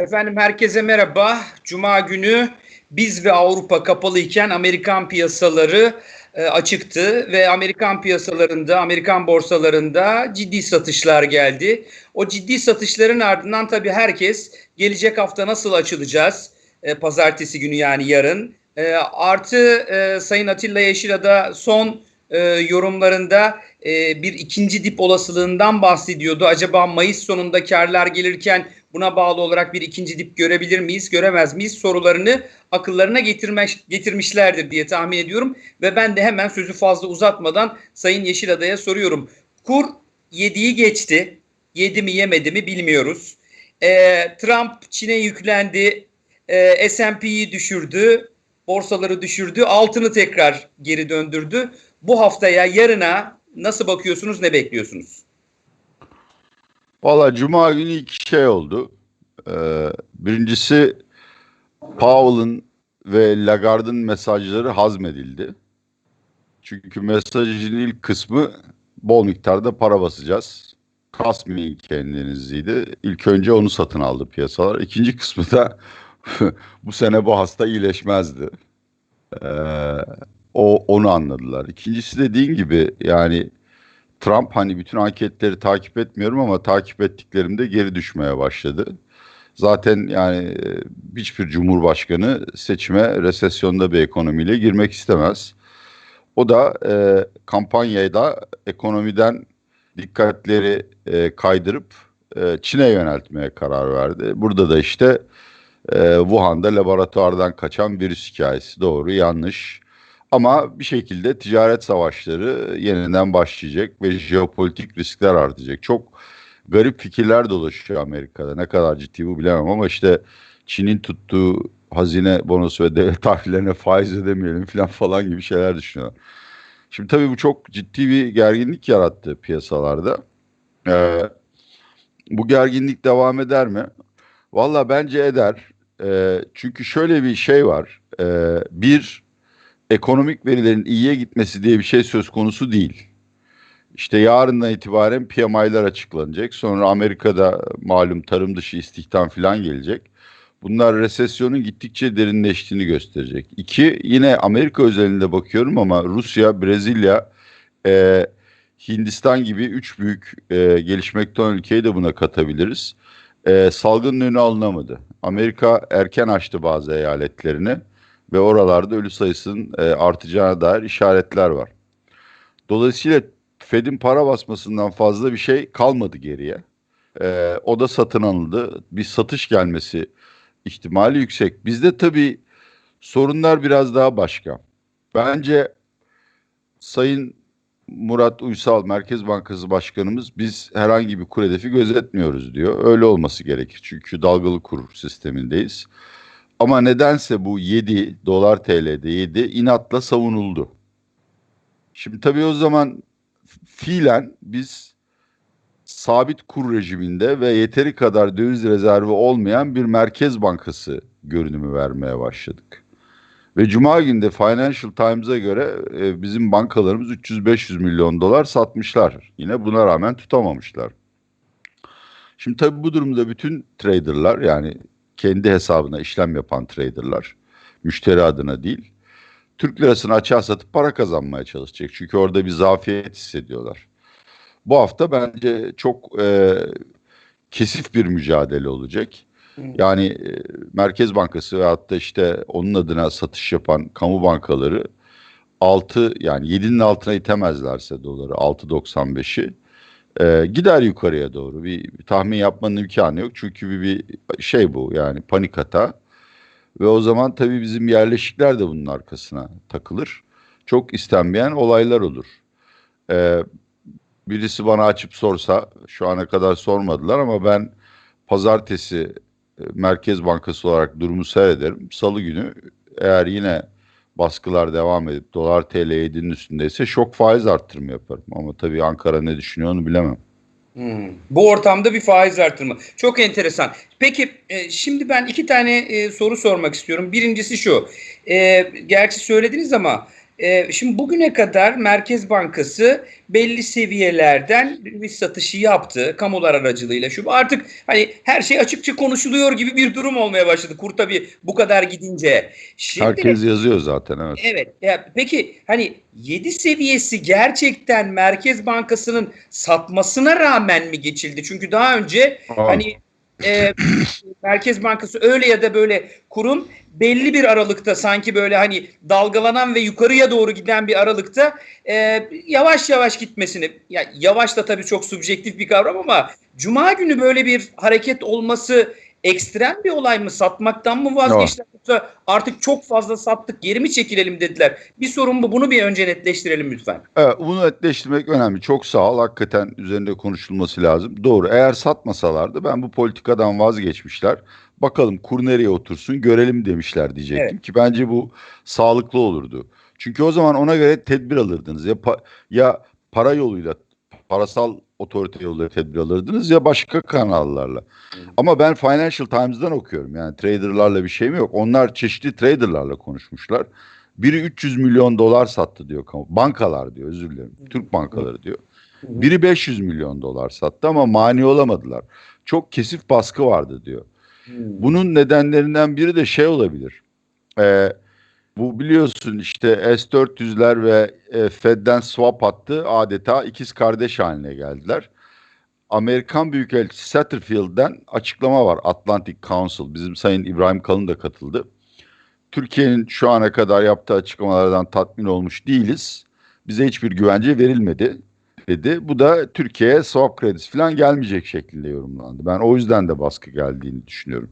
Efendim herkese merhaba. Cuma günü biz ve Avrupa kapalıyken Amerikan piyasaları e, açıktı ve Amerikan piyasalarında, Amerikan borsalarında ciddi satışlar geldi. O ciddi satışların ardından tabii herkes gelecek hafta nasıl açılacağız? E, pazartesi günü yani yarın. E, artı e, Sayın Atilla Yeşil'a da son e, yorumlarında e, bir ikinci dip olasılığından bahsediyordu. Acaba Mayıs sonunda karlar gelirken buna bağlı olarak bir ikinci dip görebilir miyiz, göremez miyiz sorularını akıllarına getirmiş, getirmişlerdir diye tahmin ediyorum. Ve ben de hemen sözü fazla uzatmadan Sayın Yeşilada'ya soruyorum. Kur 7'yi geçti. Yedi mi yemedi mi bilmiyoruz. E, Trump Çin'e yüklendi. E, S&P'yi düşürdü. Borsaları düşürdü. Altını tekrar geri döndürdü. Bu haftaya yarına nasıl bakıyorsunuz ne bekliyorsunuz? Valla Cuma günü iki şey oldu. Ee, birincisi Powell'ın ve Lagarde'ın mesajları hazmedildi. Çünkü mesajın ilk kısmı bol miktarda para basacağız. Kasmayın kendiniziydi. İlk önce onu satın aldı piyasalar. İkinci kısmı da bu sene bu hasta iyileşmezdi. Ee, o onu anladılar. İkincisi dediğin gibi yani Trump hani bütün anketleri takip etmiyorum ama takip ettiklerimde geri düşmeye başladı. Zaten yani hiçbir cumhurbaşkanı seçime resesyonda bir ekonomiyle girmek istemez. O da e, kampanyayla ekonomiden dikkatleri e, kaydırıp e, Çin'e yöneltmeye karar verdi. Burada da işte e, Wuhan'da laboratuvardan kaçan virüs hikayesi doğru yanlış. Ama bir şekilde ticaret savaşları yeniden başlayacak ve jeopolitik riskler artacak. Çok garip fikirler dolaşıyor Amerika'da. Ne kadar ciddi bu bilemem ama işte Çin'in tuttuğu hazine bonosu ve devlet tahvillerine faiz ödemeyelim falan falan gibi şeyler düşünüyorlar. Şimdi tabii bu çok ciddi bir gerginlik yarattı piyasalarda. Ee, bu gerginlik devam eder mi? Valla bence eder. Ee, çünkü şöyle bir şey var. Ee, bir ekonomik verilerin iyiye gitmesi diye bir şey söz konusu değil. İşte yarından itibaren PMI'ler açıklanacak. Sonra Amerika'da malum tarım dışı istihdam falan gelecek. Bunlar resesyonun gittikçe derinleştiğini gösterecek. İki, yine Amerika özelinde bakıyorum ama Rusya, Brezilya, e, Hindistan gibi üç büyük e, gelişmekte olan ülkeyi de buna katabiliriz. E, salgının önü alınamadı. Amerika erken açtı bazı eyaletlerini ve oralarda ölü sayısının e, artacağına dair işaretler var. Dolayısıyla Fed'in para basmasından fazla bir şey kalmadı geriye. E, o da satın alındı. Bir satış gelmesi ihtimali yüksek. Bizde tabii sorunlar biraz daha başka. Bence Sayın Murat Uysal Merkez Bankası Başkanımız biz herhangi bir kur hedefi gözetmiyoruz diyor. Öyle olması gerekir. Çünkü dalgalı kur sistemindeyiz. Ama nedense bu 7 dolar TL'de 7 inatla savunuldu. Şimdi tabii o zaman fiilen biz sabit kur rejiminde ve yeteri kadar döviz rezervi olmayan bir merkez bankası görünümü vermeye başladık. Ve Cuma günde Financial Times'a göre e, bizim bankalarımız 300-500 milyon dolar satmışlar. Yine buna rağmen tutamamışlar. Şimdi tabii bu durumda bütün traderlar yani kendi hesabına işlem yapan traderlar, müşteri adına değil, Türk lirasını açığa satıp para kazanmaya çalışacak. Çünkü orada bir zafiyet hissediyorlar. Bu hafta bence çok e, kesif bir mücadele olacak. Yani e, Merkez Bankası ve hatta işte onun adına satış yapan kamu bankaları 6 yani 7'nin altına itemezlerse doları 6.95'i e, gider yukarıya doğru. Bir, bir tahmin yapmanın imkanı yok. Çünkü bir, bir şey bu yani panik hata. Ve o zaman tabii bizim yerleşikler de bunun arkasına takılır. Çok istenmeyen olaylar olur. E, birisi bana açıp sorsa, şu ana kadar sormadılar ama ben pazartesi e, Merkez Bankası olarak durumu seyrederim. Salı günü eğer yine baskılar devam edip dolar TL 7'nin üstündeyse şok faiz arttırımı yaparım. Ama tabii Ankara ne düşünüyor onu bilemem. Hmm. Bu ortamda bir faiz artırımı. Çok enteresan. Peki e, şimdi ben iki tane e, soru sormak istiyorum. Birincisi şu. E, gerçi söylediniz ama e, şimdi bugüne kadar Merkez Bankası belli seviyelerden döviz satışı yaptı kamular aracılığıyla. Şu artık hani her şey açıkça konuşuluyor gibi bir durum olmaya başladı. Kur tabii bu kadar gidince. Şimdi, Herkes yazıyor zaten evet. Evet. Ya peki hani 7 seviyesi gerçekten Merkez Bankası'nın satmasına rağmen mi geçildi? Çünkü daha önce Aa, hani e, Merkez Bankası öyle ya da böyle kurun belli bir aralıkta sanki böyle hani dalgalanan ve yukarıya doğru giden bir aralıkta e, yavaş yavaş gitmesini ya yavaş da tabii çok subjektif bir kavram ama cuma günü böyle bir hareket olması ekstrem bir olay mı? Satmaktan mı vazgeçtiler? Yoksa artık çok fazla sattık geri mi çekilelim dediler. Bir sorun bu. Bunu bir önce netleştirelim lütfen. Evet, bunu netleştirmek önemli. Çok sağ ol. Hakikaten üzerinde konuşulması lazım. Doğru. Eğer satmasalardı ben bu politikadan vazgeçmişler. Bakalım kur nereye otursun görelim demişler diyecektim Evet. ki bence bu sağlıklı olurdu. Çünkü o zaman ona göre tedbir alırdınız. Ya, pa- ya para yoluyla, parasal otorite yoluyla tedbir alırdınız ya başka kanallarla. Ama ben Financial Times'dan okuyorum. Yani traderlarla bir şeyim yok. Onlar çeşitli traderlarla konuşmuşlar. Biri 300 milyon dolar sattı diyor. Bankalar diyor özür dilerim. Türk bankaları diyor. Biri 500 milyon dolar sattı ama mani olamadılar. Çok kesif baskı vardı diyor. Bunun nedenlerinden biri de şey olabilir. Ee, bu biliyorsun işte S-400'ler ve e, Fed'den swap attı. Adeta ikiz kardeş haline geldiler. Amerikan Büyükelçisi Satterfield'den açıklama var. Atlantic Council. Bizim Sayın İbrahim Kalın da katıldı. Türkiye'nin şu ana kadar yaptığı açıklamalardan tatmin olmuş değiliz. Bize hiçbir güvence verilmedi dedi. Bu da Türkiye'ye swap kredisi falan gelmeyecek şeklinde yorumlandı. Ben o yüzden de baskı geldiğini düşünüyorum.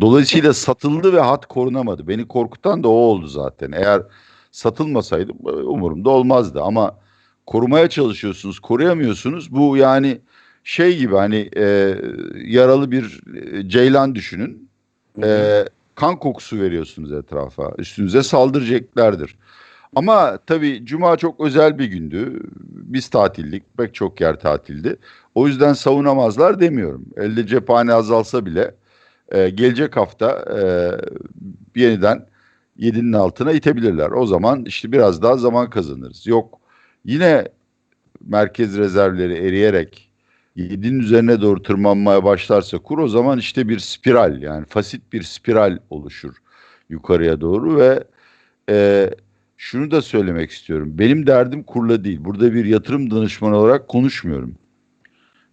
Dolayısıyla satıldı ve hat korunamadı. Beni korkutan da o oldu zaten. Eğer satılmasaydı umurumda olmazdı ama korumaya çalışıyorsunuz, koruyamıyorsunuz. Bu yani şey gibi hani e, yaralı bir e, ceylan düşünün. E, kan kokusu veriyorsunuz etrafa. Üstünüze saldıracaklardır. Ama tabii cuma çok özel bir gündü. Biz tatildik, pek çok yer tatildi. O yüzden savunamazlar demiyorum. Elde cephane azalsa bile e, gelecek hafta e, yeniden 7'nin altına itebilirler. O zaman işte biraz daha zaman kazanırız. Yok yine merkez rezervleri eriyerek 7'nin üzerine doğru tırmanmaya başlarsa kur o zaman işte bir spiral yani fasit bir spiral oluşur yukarıya doğru ve e, şunu da söylemek istiyorum. Benim derdim kurla değil. Burada bir yatırım danışmanı olarak konuşmuyorum.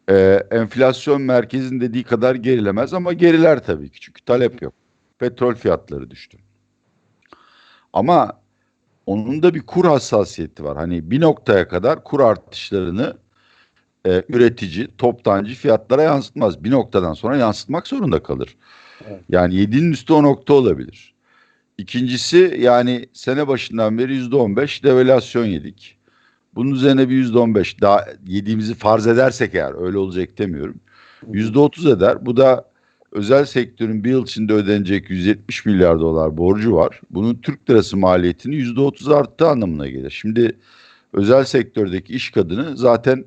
E, enflasyon merkezin dediği kadar gerilemez ama geriler tabii ki çünkü talep yok. Petrol fiyatları düştü. Ama onun da bir kur hassasiyeti var. Hani bir noktaya kadar kur artışlarını e, üretici, toptancı fiyatlara yansıtmaz. Bir noktadan sonra yansıtmak zorunda kalır. Evet. Yani 7'nin üstü o nokta olabilir. İkincisi yani sene başından beri yüzde on beş devalüasyon yedik. Bunun üzerine bir yüzde on beş daha yediğimizi farz edersek eğer öyle olacak demiyorum. Yüzde otuz eder. Bu da özel sektörün bir yıl içinde ödenecek 170 milyar dolar borcu var. Bunun Türk lirası maliyetini yüzde otuz arttığı anlamına gelir. Şimdi özel sektördeki iş kadını zaten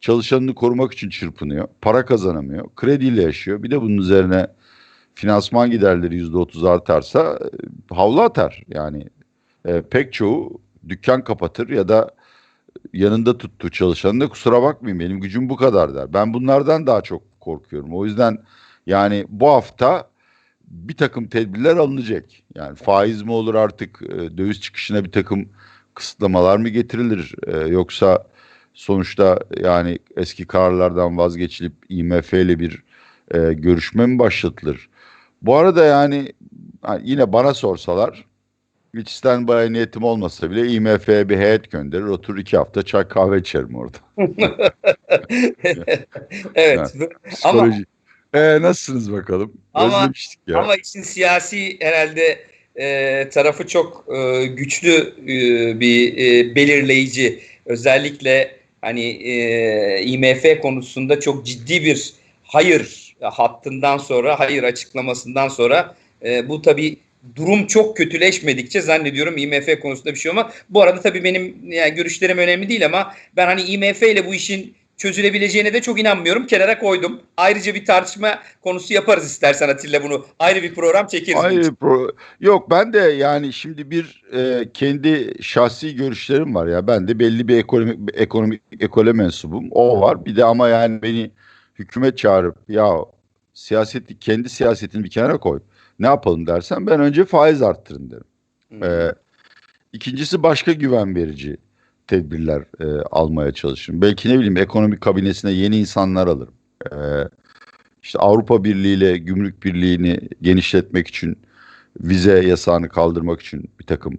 çalışanını korumak için çırpınıyor. Para kazanamıyor. Krediyle yaşıyor. Bir de bunun üzerine finansman giderleri yüzde otuz artarsa e, havlu atar. Yani e, pek çoğu dükkan kapatır ya da yanında tuttuğu çalışanı da kusura bakmayın benim gücüm bu kadar der. Ben bunlardan daha çok korkuyorum. O yüzden yani bu hafta bir takım tedbirler alınacak. Yani faiz mi olur artık e, döviz çıkışına bir takım kısıtlamalar mı getirilir E, yoksa sonuçta yani eski kararlardan vazgeçilip IMF ile bir e, görüşme mi başlatılır? Bu arada yani yine bana sorsalar hiç standby niyetim olmasa bile IMF'ye bir heyet gönderir oturur iki hafta çay kahve içerim orada. evet. Psikoloji. Ee, nasılsınız bakalım? Ama- Özlemiştik ya. Ama işin siyasi herhalde e, tarafı çok e, güçlü e, bir e, belirleyici. Özellikle hani e, IMF konusunda çok ciddi bir hayır hattından sonra, hayır açıklamasından sonra e, bu tabii durum çok kötüleşmedikçe zannediyorum IMF konusunda bir şey olmaz. Bu arada tabii benim yani görüşlerim önemli değil ama ben hani IMF ile bu işin çözülebileceğine de çok inanmıyorum. Kenara koydum. Ayrıca bir tartışma konusu yaparız istersen Atilla bunu. Ayrı bir program çekeriz. Hayır, pro- yok ben de yani şimdi bir e, kendi şahsi görüşlerim var ya. Ben de belli bir ekonomik ekonomik ekole mensubum. O var. Bir de ama yani beni hükümet çağırıp ya siyaseti kendi siyasetini bir kenara koy. Ne yapalım dersen ben önce faiz arttırın derim. Ee, ikincisi başka güven verici tedbirler e, almaya çalışırım. Belki ne bileyim ekonomik kabinesine yeni insanlar alırım. Ee, işte Avrupa Birliği ile Gümrük Birliği'ni genişletmek için vize yasağını kaldırmak için bir takım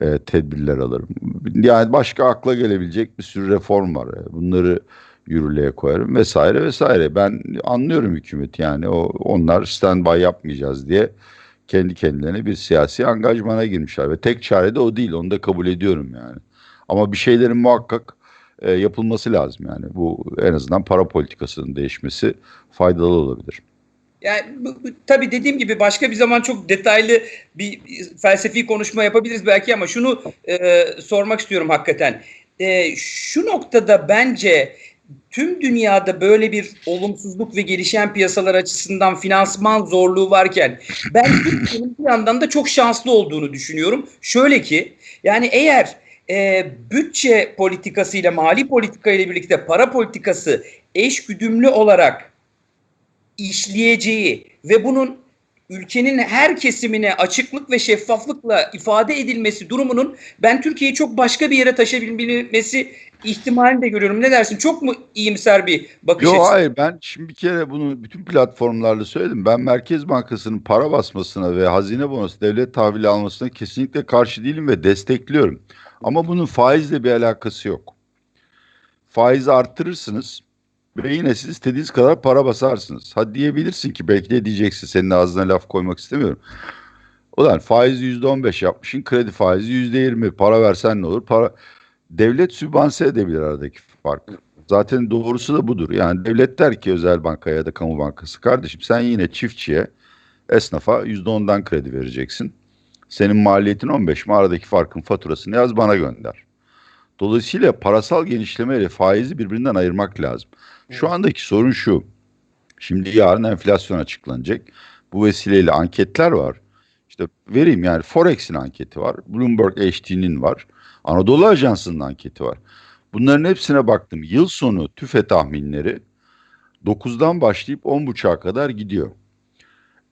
e, tedbirler alırım. Yani başka akla gelebilecek bir sürü reform var. E, Bunları yürürlüğe koyarım vesaire vesaire. Ben anlıyorum hükümeti yani o onlar standby yapmayacağız diye kendi kendilerine bir siyasi angajmana girmişler ve tek çare de o değil. Onu da kabul ediyorum yani. Ama bir şeylerin muhakkak e, yapılması lazım yani. Bu en azından para politikasının değişmesi faydalı olabilir. Yani bu, bu- tabii dediğim gibi başka bir zaman çok detaylı bir felsefi konuşma yapabiliriz belki ama şunu e, sormak istiyorum hakikaten. E, şu noktada bence tüm dünyada böyle bir olumsuzluk ve gelişen piyasalar açısından finansman zorluğu varken ben Türkiye'nin bir yandan da çok şanslı olduğunu düşünüyorum. Şöyle ki yani eğer e, bütçe politikasıyla mali politika ile birlikte para politikası eş güdümlü olarak işleyeceği ve bunun ülkenin her kesimine açıklık ve şeffaflıkla ifade edilmesi durumunun ben Türkiye'yi çok başka bir yere taşıyabilmesi ihtimalini de görüyorum. Ne dersin? Çok mu iyimser bir bakış Yok açısı? hayır ben şimdi bir kere bunu bütün platformlarda söyledim. Ben Merkez Bankası'nın para basmasına ve hazine bonosu devlet tahvili almasına kesinlikle karşı değilim ve destekliyorum. Ama bunun faizle bir alakası yok. Faizi arttırırsınız ve yine siz istediğiniz kadar para basarsınız. Ha diyebilirsin ki belki de diyeceksin senin ağzına laf koymak istemiyorum. Ulan faizi yüzde on beş yapmışsın kredi faizi yüzde yirmi para versen ne olur? Para devlet sübvanse edebilir aradaki fark. Zaten doğrusu da budur. Yani devlet der ki özel bankaya ya da kamu bankası kardeşim sen yine çiftçiye, esnafa yüzde ondan kredi vereceksin. Senin maliyetin 15 mi aradaki farkın faturasını yaz bana gönder. Dolayısıyla parasal genişleme ile faizi birbirinden ayırmak lazım. Şu andaki sorun şu. Şimdi yarın enflasyon açıklanacak. Bu vesileyle anketler var. İşte vereyim yani Forex'in anketi var. Bloomberg HT'nin var. Anadolu Ajansı'nın anketi var. Bunların hepsine baktım. Yıl sonu tüfe tahminleri 9'dan başlayıp 10.5'a kadar gidiyor.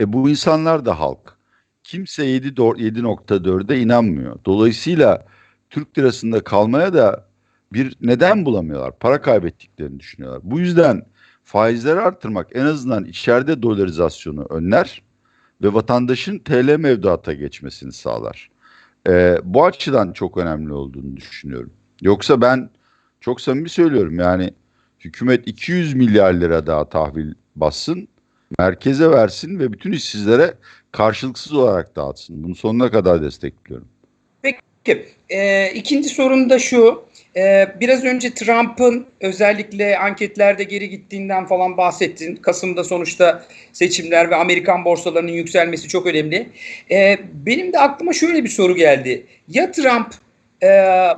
E bu insanlar da halk. Kimse 7 do- 7.4'e inanmıyor. Dolayısıyla Türk lirasında kalmaya da bir neden bulamıyorlar. Para kaybettiklerini düşünüyorlar. Bu yüzden faizleri arttırmak en azından içeride dolarizasyonu önler ve vatandaşın TL mevduata geçmesini sağlar. Ee, bu açıdan çok önemli olduğunu düşünüyorum. Yoksa ben çok samimi söylüyorum yani hükümet 200 milyar lira daha tahvil bassın, merkeze versin ve bütün işsizlere karşılıksız olarak dağıtsın. Bunu sonuna kadar destekliyorum. Peki, e, ikinci sorum da şu. E, biraz önce Trump'ın özellikle anketlerde geri gittiğinden falan bahsettin. Kasım'da sonuçta seçimler ve Amerikan borsalarının yükselmesi çok önemli. E, benim de aklıma şöyle bir soru geldi. Ya Trump e,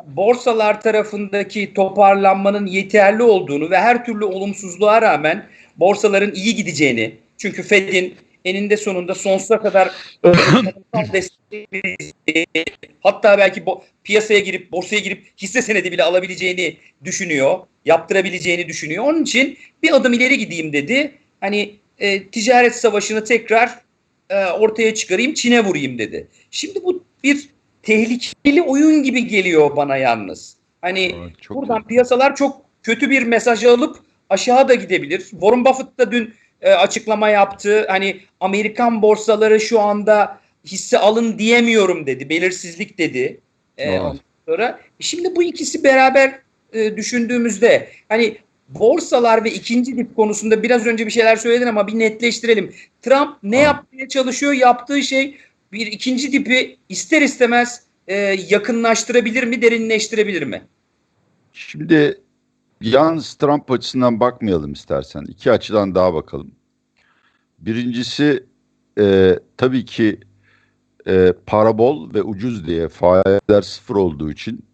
borsalar tarafındaki toparlanmanın yeterli olduğunu ve her türlü olumsuzluğa rağmen borsaların iyi gideceğini, çünkü Fed'in eninde sonunda sonsuza kadar hatta belki piyasaya girip borsaya girip hisse senedi bile alabileceğini düşünüyor, yaptırabileceğini düşünüyor. Onun için bir adım ileri gideyim dedi. Hani e, ticaret savaşını tekrar e, ortaya çıkarayım, Çin'e vurayım dedi. Şimdi bu bir tehlikeli oyun gibi geliyor bana yalnız. Hani Evet, buradan iyi. piyasalar çok kötü bir mesaj alıp aşağı da gidebilir. Warren Buffett da dün e, açıklama yaptı. Hani Amerikan borsaları şu anda hisse alın diyemiyorum dedi. Belirsizlik dedi. E, Evet. ondan sonra. Şimdi bu ikisi beraber e, düşündüğümüzde hani borsalar ve ikinci dip konusunda biraz önce bir şeyler söyledin ama bir netleştirelim. Trump ne Tamam. yapmaya çalışıyor? Yaptığı şey bir ikinci dipi ister istemez e, yakınlaştırabilir mi, derinleştirebilir mi? Şimdi yalnız Trump açısından bakmayalım istersen. İki açıdan daha bakalım. Birincisi e, tabii ki e, para bol ve ucuz diye faizler sıfır olduğu için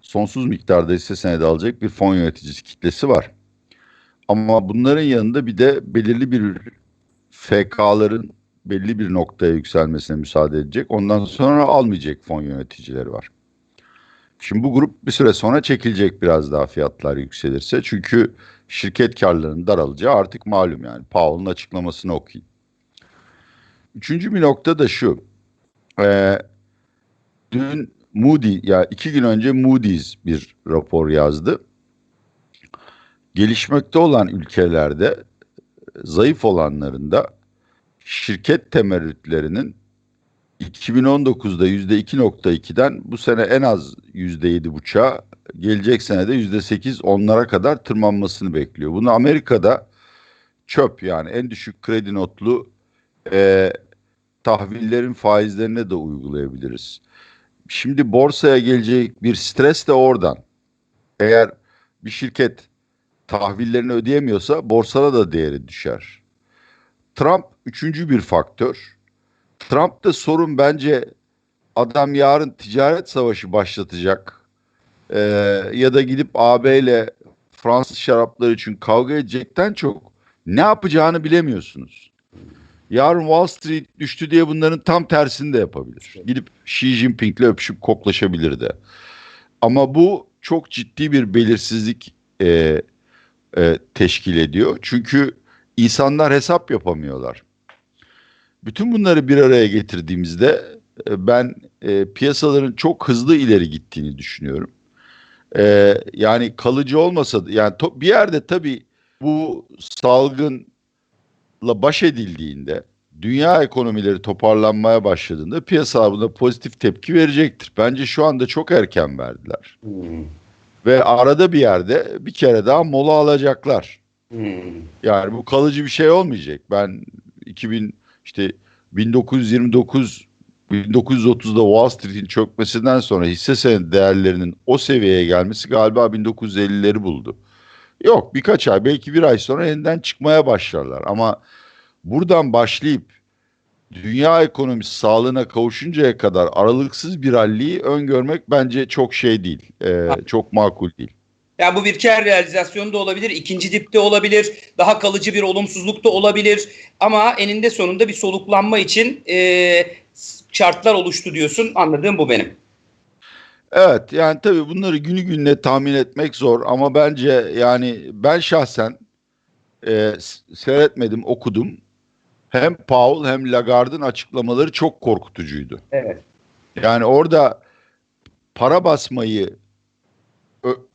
sonsuz miktarda hisse senedi alacak bir fon yöneticisi kitlesi var. Ama bunların yanında bir de belirli bir FK'ların belli bir noktaya yükselmesine müsaade edecek. Ondan sonra almayacak fon yöneticileri var. Şimdi bu grup bir süre sonra çekilecek biraz daha fiyatlar yükselirse. Çünkü şirket karlarının daralacağı artık malum yani. Powell'ın açıklamasını okuyun. Üçüncü bir nokta da şu. Ee, dün Moody, ya iki gün önce Moody's bir rapor yazdı. Gelişmekte olan ülkelerde zayıf olanlarında şirket temerrütlerinin 2019'da %2.2'den bu sene en az %7.5'a gelecek senede %8 onlara kadar tırmanmasını bekliyor. Bunu Amerika'da çöp yani en düşük kredi notlu e, tahvillerin faizlerine de uygulayabiliriz. Şimdi borsaya gelecek bir stres de oradan. Eğer bir şirket tahvillerini ödeyemiyorsa borsada da değeri düşer. Trump üçüncü bir faktör. Trump'ta sorun bence adam yarın ticaret savaşı başlatacak ee, ya da gidip AB ile Fransız şarapları için kavga edecekten çok ne yapacağını bilemiyorsunuz. Yarın Wall Street düştü diye bunların tam tersini de yapabilir. Gidip Xi Jinping'le öpüşüp koklaşabilir de. Ama bu çok ciddi bir belirsizlik e, e, teşkil ediyor. Çünkü insanlar hesap yapamıyorlar. Bütün bunları bir araya getirdiğimizde e, ben e, piyasaların çok hızlı ileri gittiğini düşünüyorum. E, yani kalıcı olmasa da yani to, bir yerde tabii bu salgınla baş edildiğinde dünya ekonomileri toparlanmaya başladığında piyasalar buna pozitif tepki verecektir. Bence şu anda çok erken verdiler. Hmm. Ve arada bir yerde bir kere daha mola alacaklar. Hmm. Yani bu kalıcı bir şey olmayacak. Ben 2000 işte 1929 1930'da Wall Street'in çökmesinden sonra hisse senedi değerlerinin o seviyeye gelmesi galiba 1950'leri buldu. Yok birkaç ay belki bir ay sonra yeniden çıkmaya başlarlar ama buradan başlayıp dünya ekonomisi sağlığına kavuşuncaya kadar aralıksız bir ralliyi öngörmek bence çok şey değil, e, çok makul değil. Yani bu bir kar realizasyonu da olabilir, ikinci dipte olabilir, daha kalıcı bir olumsuzluk da olabilir. Ama eninde sonunda bir soluklanma için e, şartlar oluştu diyorsun. Anladığım bu benim. Evet yani tabii bunları günü gününe tahmin etmek zor ama bence yani ben şahsen e, seyretmedim, okudum. Hem Paul hem Lagarde'ın açıklamaları çok korkutucuydu. Evet. Yani orada para basmayı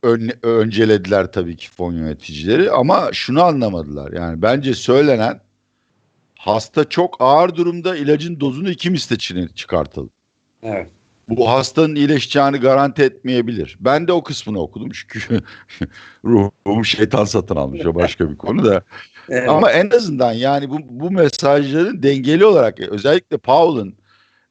ön, öncelediler tabii ki fon yöneticileri ama şunu anlamadılar. Yani bence söylenen hasta çok ağır durumda ilacın dozunu iki misle çıkartalım. Evet. Bu hastanın iyileşeceğini garanti etmeyebilir. Ben de o kısmını okudum çünkü ruhumu şeytan satın almış o başka bir konu da. Evet. Ama en azından yani bu, bu mesajların dengeli olarak özellikle Paul'un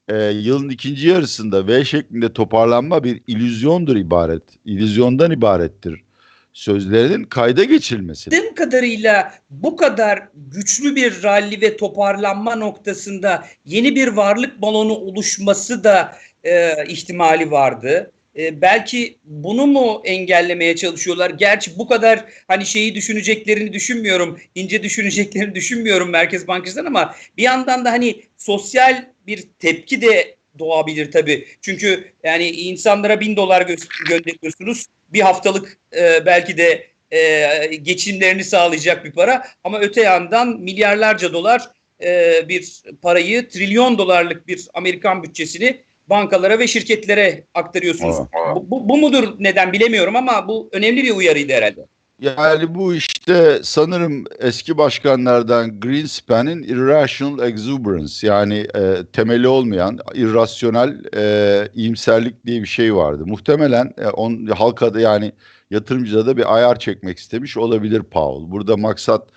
e, yılın ikinci yarısında V şeklinde toparlanma bir illüzyondur ibaret. İllüzyondan ibarettir. Sözlerinin kayda geçirilmesi. Bildiğim kadarıyla bu kadar güçlü bir ralli ve toparlanma noktasında yeni bir varlık balonu oluşması da e, ihtimali vardı. E, belki bunu mu engellemeye çalışıyorlar? Gerçi bu kadar hani şeyi düşüneceklerini düşünmüyorum, ince düşüneceklerini düşünmüyorum Merkez Bankası'ndan ama bir yandan da hani sosyal bir tepki de doğabilir tabii. Çünkü yani insanlara bin dolar gö- gönderiyorsunuz. Bir haftalık e, belki de e, geçimlerini sağlayacak bir para. Ama öte yandan milyarlarca dolar e, bir parayı, trilyon dolarlık bir Amerikan bütçesini bankalara ve şirketlere aktarıyorsunuz. Bu, bu, bu mudur neden bilemiyorum ama bu önemli bir uyarıydı herhalde. Yani bu işte sanırım eski başkanlardan Greenspan'in irrational exuberance yani e, temeli olmayan irrasyonel e, iyimserlik diye bir şey vardı. Muhtemelen e, on, halkada yani yatırımcıda da bir ayar çekmek istemiş olabilir Powell. Burada maksat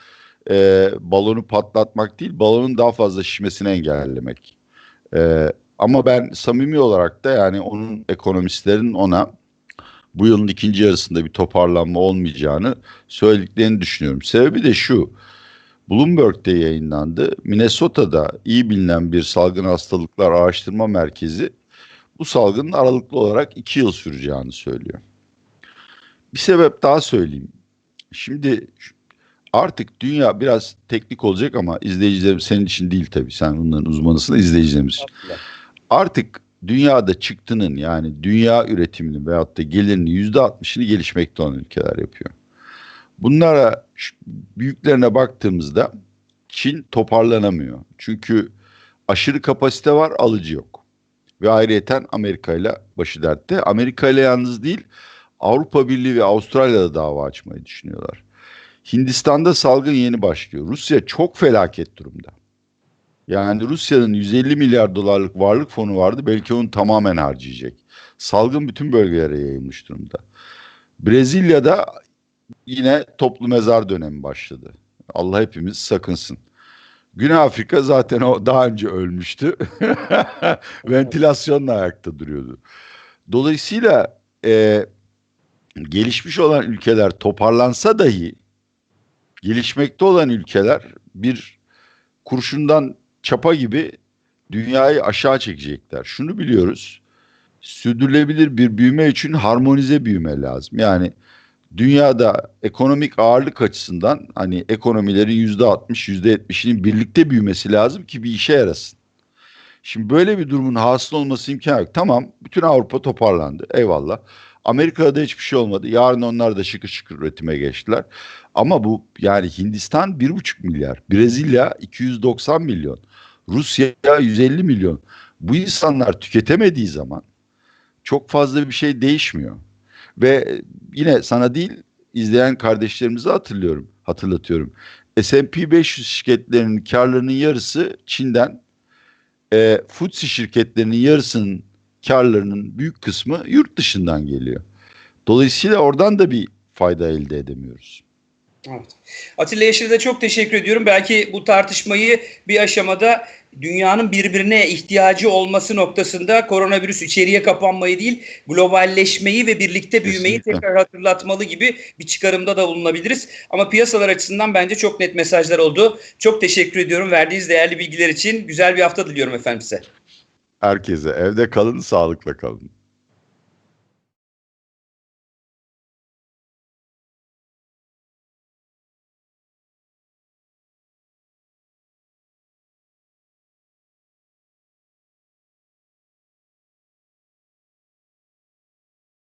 e, balonu patlatmak değil balonun daha fazla şişmesini engellemek. E, ama ben samimi olarak da yani onun ekonomistlerin ona bu yılın ikinci yarısında bir toparlanma olmayacağını söylediklerini düşünüyorum. Sebebi de şu. Bloomberg'de yayınlandı. Minnesota'da iyi bilinen bir salgın hastalıklar araştırma merkezi bu salgının aralıklı olarak iki yıl süreceğini söylüyor. Bir sebep daha söyleyeyim. Şimdi artık dünya biraz teknik olacak ama izleyicilerim senin için değil tabii. Sen bunların uzmanısın izleyicilerimiz için. Artık dünyada çıktının yani dünya üretiminin veyahut da gelirinin yüzde altmışını gelişmekte olan ülkeler yapıyor. Bunlara büyüklerine baktığımızda Çin toparlanamıyor. Çünkü aşırı kapasite var alıcı yok. Ve ayrıyeten Amerika ile başı dertte. Amerika ile yalnız değil Avrupa Birliği ve Avustralya'da dava açmayı düşünüyorlar. Hindistan'da salgın yeni başlıyor. Rusya çok felaket durumda. Yani Rusya'nın 150 milyar dolarlık varlık fonu vardı. Belki onu tamamen harcayacak. Salgın bütün bölgelere yayılmış durumda. Brezilya'da yine toplu mezar dönemi başladı. Allah hepimiz sakınsın. Güney Afrika zaten o daha önce ölmüştü. Ventilasyonla ayakta duruyordu. Dolayısıyla e, gelişmiş olan ülkeler toparlansa dahi gelişmekte olan ülkeler bir kurşundan çapa gibi dünyayı aşağı çekecekler. Şunu biliyoruz. Sürdürülebilir bir büyüme için harmonize büyüme lazım. Yani dünyada ekonomik ağırlık açısından hani ekonomilerin yüzde altmış, yüzde yetmişinin birlikte büyümesi lazım ki bir işe yarasın. Şimdi böyle bir durumun hasıl olması imkanı yok. Tamam bütün Avrupa toparlandı eyvallah. Amerika'da hiçbir şey olmadı. Yarın onlar da şıkır şıkır üretime geçtiler. Ama bu yani Hindistan 1,5 milyar, Brezilya 290 milyon, Rusya 150 milyon. Bu insanlar tüketemediği zaman çok fazla bir şey değişmiyor. Ve yine sana değil izleyen kardeşlerimize hatırlıyorum, hatırlatıyorum. S&P 500 şirketlerinin karlarının yarısı Çin'den, e, FTSE şirketlerinin yarısının karlarının büyük kısmı yurt dışından geliyor. Dolayısıyla oradan da bir fayda elde edemiyoruz. Evet. Atilla Yeşil'e çok teşekkür ediyorum. Belki bu tartışmayı bir aşamada dünyanın birbirine ihtiyacı olması noktasında koronavirüs içeriye kapanmayı değil, globalleşmeyi ve birlikte büyümeyi Kesinlikle. tekrar hatırlatmalı gibi bir çıkarımda da bulunabiliriz. Ama piyasalar açısından bence çok net mesajlar oldu. Çok teşekkür ediyorum verdiğiniz değerli bilgiler için. Güzel bir hafta diliyorum efendim size. Herkese evde kalın, sağlıkla kalın.